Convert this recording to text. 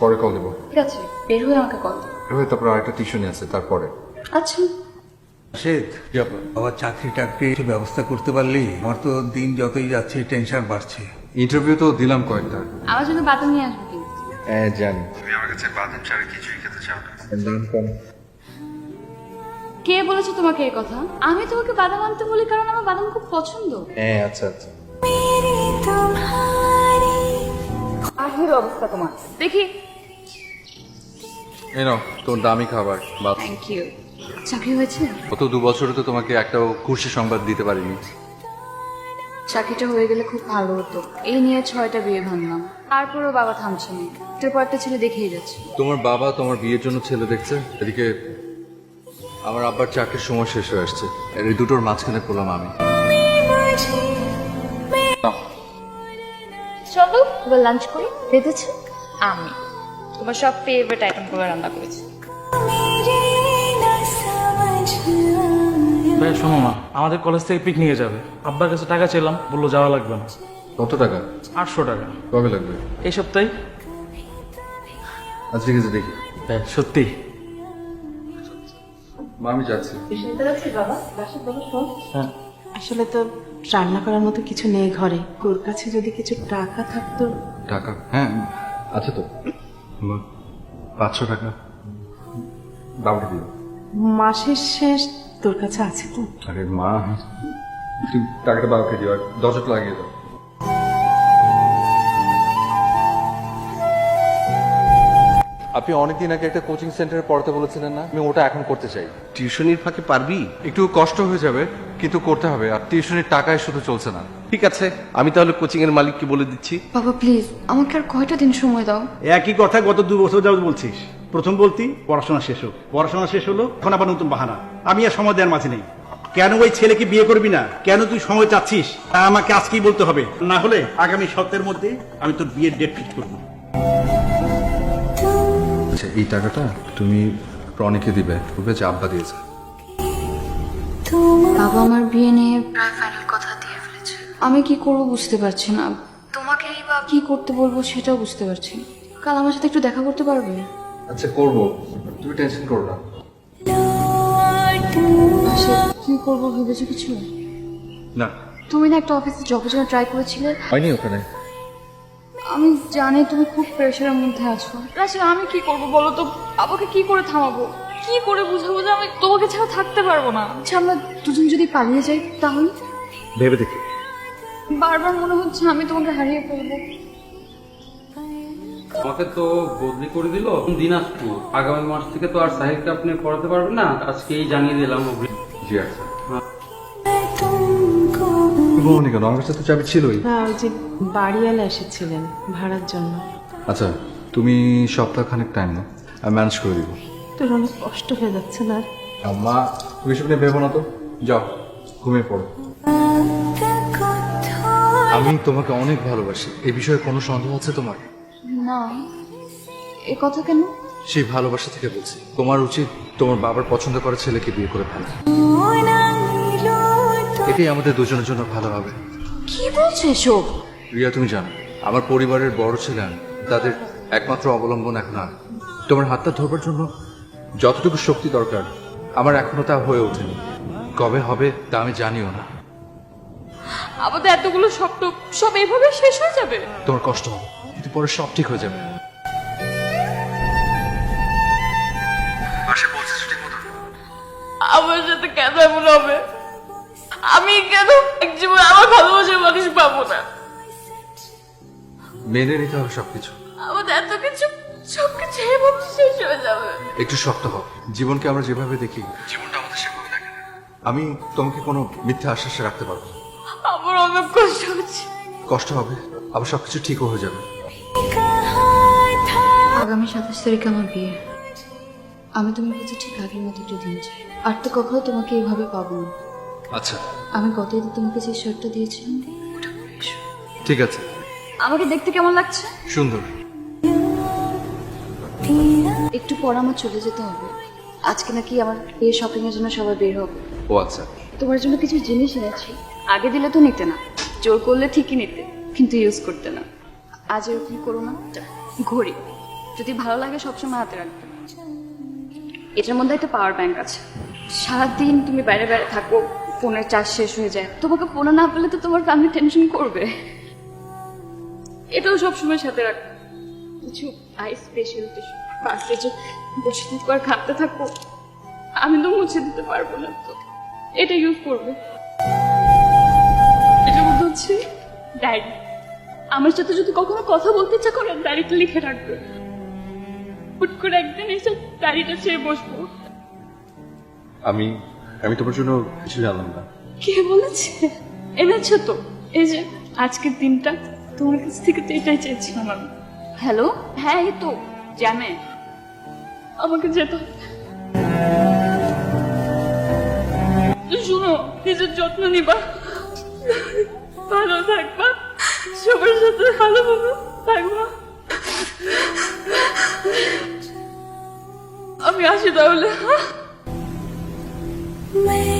পরে কল দেবো ঠিক আছে বের হয়ে আমাকে কল দিও এভাবে তারপর আরেকটা টিউশনি আছে তারপরে। আচ্ছা। রাশেদ বাবার চাকরি টাকরি ব্যবস্থা করতে পারলি? আমার তো দিন যতই যাচ্ছে টেনশন বাড়ছে। ইন্টারভিউ তো দিলাম কয়েকটা। আমার জন্য বাদাম নিয়ে আসবে কিন্তু। হ্যাঁ জানি। তুমি আমার কাছে বাদাম ছাড়া কিছুই খেতে চাও না। দাম কম। কে বলেছে তোমাকে এই কথা? আমি তোমাকে বাদাম আনতে বলি কারণ আমার বাদাম খুব পছন্দ। হ্যাঁ আচ্ছা আচ্ছা। আহের অবস্থা তোমার। দেখি। এই নাও তোর দামি খাবার বা থ্যাংক ইউ চাকরি হয়েছে? গত দু বছরে তো তোমাকে একটা খুশি সংবাদ দিতে পারিনি। চাকরিটা হয়ে গেলে খুব ভালো হতো। এই নিয়ে ছয়টা বিয়ে ভাঙলাম। তারপরেও বাবা থামছে না। একটার পর একটা ছেলে দেখেই যাচ্ছে। তোমার বাবা তোমার বিয়ের জন্য ছেলে দেখছে? এদিকে আমার আব্বার চাকরির সময় শেষ হয়ে আসছে। এই দুটোর মাঝখানে পড়লাম আমি। চলো এবার লাঞ্চ করি। বেঁধেছে? আমি। তোমার সব ফেভারিট আইটেমগুলো রান্না করেছি। ভাই শোনো না আমাদের কলেজ থেকে পিকনিকে যাবে। আব্বার কাছে টাকা চাইলাম বলল যাওয়া লাগবে না। কত টাকা? আটশো টাকা। কবে লাগবে? এই সপ্তাহে। আচ্ছা ঠিক আছে দেখি। ভাই সত্যি। মা আমি যাচ্ছি। হ্যাঁ। আসলে তো রান্না করার মতো কিছু নেই ঘরে। তোর কাছে যদি কিছু টাকা থাকতো টাকা? হ্যাঁ আছে তো। পাঁচশো টাকা বাবাকে দিও। মাসের শেষ তোর কাছে আছে তো? আরে মা তুই টাকাটা বাবাকে দিও আর দশ লাগিয়ে দাও। আপনি অনেকদিন আগে একটা কোচিং সেন্টারে পড়াতে বলেছিলেন না? আমি ওটা এখন করতে চাই। টিউশনির ফাঁকে পারবি? একটু কষ্ট হয়ে যাবে কিন্তু করতে হবে। আর টিউশনির টাকায় শুধু চলছে না। ঠিক আছে আমি তাহলে কোচিং এর মালিককে বলে দিচ্ছি। বাবা প্লিজ আমাকে আর কয়টা দিন সময় দাও? একই কথা গত দু বছর যাবত বলছিস। প্রথম বলতি পড়াশোনা শেষ হোক। পড়াশোনা শেষ হলো এখন আবার নতুন বাহানা। আমি আর সময় দেওয়ার মাঝে নেই। কেন ওই ছেলেকে বিয়ে করবি না? কেন তুই সময় চাচ্ছিস? তা আমাকে আজকেই বলতে হবে। না হলে আগামী সপ্তাহের মধ্যে আমি তোর বিয়ের ডেট ফিক্স করব। আচ্ছা এই টাকাটা তুমি রনিকে দিবে যে আব্বা দিয়েছে। বাবা আমার বিয়ে নিয়ে প্রায় ফাইনাল কথা দিয়ে ফেলেছে। আমি কি করব বুঝতে পারছি না। তোমাকেই বা কি করতে বলব সেটাও বুঝতে পারছি। না। কাল আমার সাথে একটু দেখা করতে পারবে? আচ্ছা করব। তুমি টেনশন করো না। কি করব ভেবেছো কিছু? না। তুমি না একটা অফিসে জবের জন্য ট্রাই করেছিলে। হয়নি ওখানে। জানি তুমি খুব প্রেশারের মধ্যে আছো। রাশি আমি কি করব বলো তো? বাবাকে কি করে থামাবো? কি করে বুঝাবো যে আমি তোমাকে ছাড়া থাকতে পারব না? আচ্ছা আমরা দুজন যদি পালিয়ে যাই তাহলে? ভেবে দেখি। বারবার মনে হচ্ছে আমি তোমাকে হারিয়ে ফেলব। আমাকে তো বদলি করে দিল দিনাজপুর। আগামী মাস থেকে তো আর সাহিবকে আপনি পড়াতে পারবেন না। আজকেই জানিয়ে দিলাম জি আচ্ছা। বলনি কেন আমার কাছে তো চাবি ছিলই। না ওই যে বাড়িওয়ালা এসেছিলেন ভাড়ার জন্য। আচ্ছা তুমি সপ্তাহখানেক টাইম নাও আমি ম্যানেজ করে দিব। তোর অনেক কষ্ট হয়ে যাচ্ছে না? মা তুমি এসব নিয়ে ভেবো না তো। যাও ঘুমিয়ে পড়ো। আমি তোমাকে অনেক ভালোবাসি। এই বিষয়ে কোনো সন্দেহ আছে তোমার? না। এ কথা কেন? সেই ভালোবাসা থেকে বলছি। তোমার উচিত তোমার বাবার পছন্দ করা ছেলেকে বিয়ে করে ফেলা। এটাই আমাদের দুজনের জন্য ভালো হবে। কি বলছো এসব? রিয়া তুমি জানো আমার পরিবারের বড় ছেলে আমি তাদের একমাত্র অবলম্বন এখন আমি। তোমার হাতটা ধরবার জন্য যতটুকু শক্তি দরকার আমার এখনও তা হয়ে ওঠেনি। কবে হবে তা আমি জানিও না। আমাদের এতগুলো স্বপ্ন সব এভাবে শেষ হয়ে যাবে? তোমার কষ্ট হবে কিন্তু পরে সব ঠিক হয়ে যাবে। আমার সাথে কেন এমন হবে? আমি কেন এক জীবন আমার ভালোবাসার মানুষ পাবো না? মেনে নিতে হবে সবকিছু। আমাদের এত কিছু সবকিছু এভাবে শেষ হয়ে যাবে। একটু শক্ত হও। জীবনকে আমরা যেভাবে দেখি জীবনটা আমাদের সেভাবে দেখে না। আমি তোমাকে কোনো মিথ্যা আশ্বাস রাখতে পারব না। আমার অনেক কষ্ট হচ্ছে। কষ্ট হবে আবার সবকিছু ঠিকও হয়ে যাবে। আগামী সাতাশ তারিখে আমার বিয়ে। আমি তোমার কাছে ঠিক আগের মতো একটা দিন চাই। আর তো কখনো তোমাকে এইভাবে পাবো না। আচ্ছা। আমি গত ঈদে তোমাকে যে শার্টটা দিয়েছিলাম ওটা পরে এসো। ঠিক আছে। আমাকে দেখতে কেমন লাগছে? সুন্দর। একটু পর আমার চলে যেতে হবে। আজকে নাকি আমার বিয়ে শপিং এর জন্য সবাই বের হবে। ও আচ্ছা। তোমার জন্য কিছু জিনিস এনেছি। আগে দিলে তো নিতে না। জোর করলে ঠিকই নিতে কিন্তু ইউজ করতে না। আজ এরকম করো না। ঘড়ি। যদি ভালো লাগে সবসময় হাতে রাখবে। এটার মধ্যে একটা পাওয়ার ব্যাংক আছে। সারাদিন তুমি বাইরে বাইরে থাকো। ফোনের চার্জ শেষ হয়ে যায়। তোমাকে ফোনে না পেলে তো তোমার ফ্যামিলি টেনশন করবে। এটাও সবসময় সাথে রাখবে কিছু আই স্পেশাল পাশে যে বসে থাকো আর খাটতে থাকো আমি তো মুছে দিতে পারব না তো। এটা ইউজ করবে। এটা মধ্যে হচ্ছে ডায়েরি আমার সাথে যদি কখনো কথা বলতে ইচ্ছা করে ডায়েরিটা লিখে রাখবে। হুট করে একদিন এসে ডায়েরিটা ছেড়ে বসবো। আমি আমি তোমার জন্য কিছু জানলাম না। কে বলেছে? এনেছো তো। এই যে আজকের দিনটা তোমার কাছ থেকে তো এটাই চেয়েছিলাম আমি। হ্যালো? হ্যাঁ এই তো জানে। আমাকে যেতে হবে। শুনো নিজের যত্ন নিবা। ভালো থাকবা। সবার সাথে ভালোভাবে থাকবা। আমি আসি তাহলে হ্যাঁ? 没